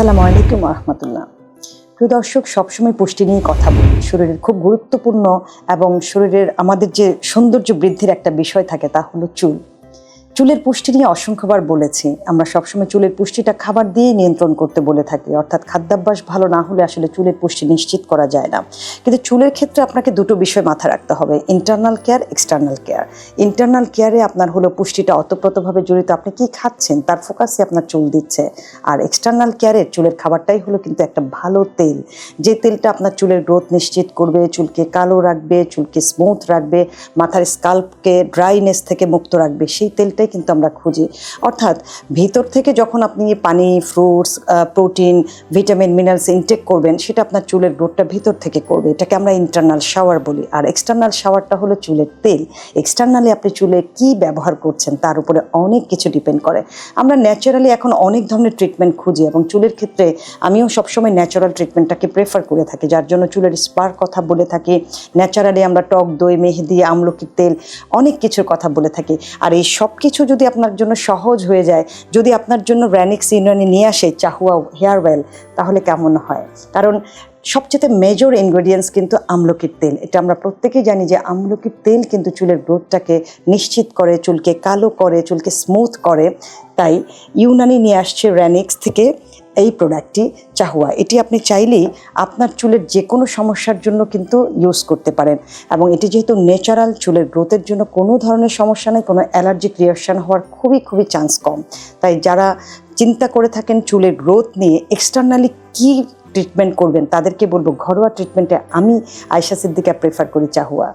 আসসালামু আলাইকুম রহমতুল্লাহ প্রিয় দর্শক, সবসময় পুষ্টি নিয়ে কথা বলি। শরীরের খুব গুরুত্বপূর্ণ এবং শরীরের আমাদের যে সৌন্দর্য বৃদ্ধির একটা বিষয় থাকে তা হলো চুল। চুলের পুষ্টি নিয়ে অসংখ্যবার বলেছি। আমরা সবসময় চুলের পুষ্টিটা খাবার দিয়েই নিয়ন্ত্রণ করতে বলে থাকি। অর্থাৎ খাদ্যাভ্যাস ভালো না হলে আসলে চুলের পুষ্টি নিশ্চিত করা যায় না। কিন্তু চুলের ক্ষেত্রে আপনাকে দুটো বিষয় মাথায় রাখতে হবে। Internal care external care internal কেয়ারে আপনার হলো পুষ্টিটা অতপ্রতভাবে জড়িত। আপনি কি খাচ্ছেন? তার ফোকাসে আপনার চুল দিচ্ছে। আর এক্সটার্নাল কেয়ারে চুলের খাবারটাই হলো কিন্তু একটা ভালো তেল। যে তেলটা আপনার চুলের গ্রোথ নিশ্চিত করবে, চুলকে কালো রাখবে, চুলকে স্মুথ রাখবে, মাথার স্কাল্পকে ড্রাইনেস থেকে মুক্ত রাখবে, সেই তেলটাই কিন্তু আমরা খুঁজি। অর্থাৎ ভিতর থেকে যখন আপনি পানি fruits protein vitamin minerals intake করবেন, সেটা আপনার চুলের গ্রোথটা ভিতর থেকে করবে। এটাকে আমরা ইন্টারনাল শাওয়ার বলি। আর এক্সটার্নাল শাওয়ারটা হলো চুলের তেল। এক্সটার্নালি আপনি চুলে কি ব্যবহার করছেন তার উপরে অনেক কিছু ডিপেন্ড করে। আমরা ন্যাচারালি এখন অনেক ধরনের ট্রিটমেন্ট খুঁজি এবং চুলের ক্ষেত্রে আমিও সবসময় ন্যাচারাল ট্রিটমেন্টটাকে প্রেফার করে থাকি। যার জন্য চুলের স্পার কথা বলে থাকি। ন্যাচারালি আমরা টক দই, মেহেদি, আমলকির তেল, অনেক কিছুর কথা বলে থাকি। আর এই সব কিছু যদি আপনার জন্য সহজ হয়ে যায়, যদি আপনার জন্য র্যানিক্স ইউনিয়নে নিয়ে আসে চাহুয়া হেয়ার অয়েল তাহলে কেমন হয়? কারণ সবচেয়ে মেজর ইনগ্রেডিয়েন্টস কিন্তু আমলকির তেল। এটা আমরা প্রত্যেকেই জানি যে আমলকির তেল কিন্তু চুলের গ্রোথটাকে নিশ্চিত করে, চুলকে কালো করে, চুলকে স্মুথ করে। তাই ইউনানি নিয়ে আসছে র্যানিক্স থেকে। এই প্রোডাক্টটি চাহুয়া। এটি আপনি চাইলেই আপনার চুলের যে কোনো সমস্যার জন্য কিন্তু ইউজ করতে পারেন এবং এটি যেহেতু ন্যাচারাল চুলের গ্রোথের জন্য কোনো ধরনের সমস্যা নেই, কোনো অ্যালার্জিক রিয়াকশান হওয়ার খুবই খুবই চান্স কম। তাই যারা চিন্তা করে থাকেন চুলের গ্রোথ নিয়ে এক্সটার্নালি কী ট্রিটমেন্ট করবেন, তাদেরকে বলব ঘরোয়া ট্রিটমেন্টে আমি আয়শা সিদ্দিকা প্রেফার করি চাহুয়া।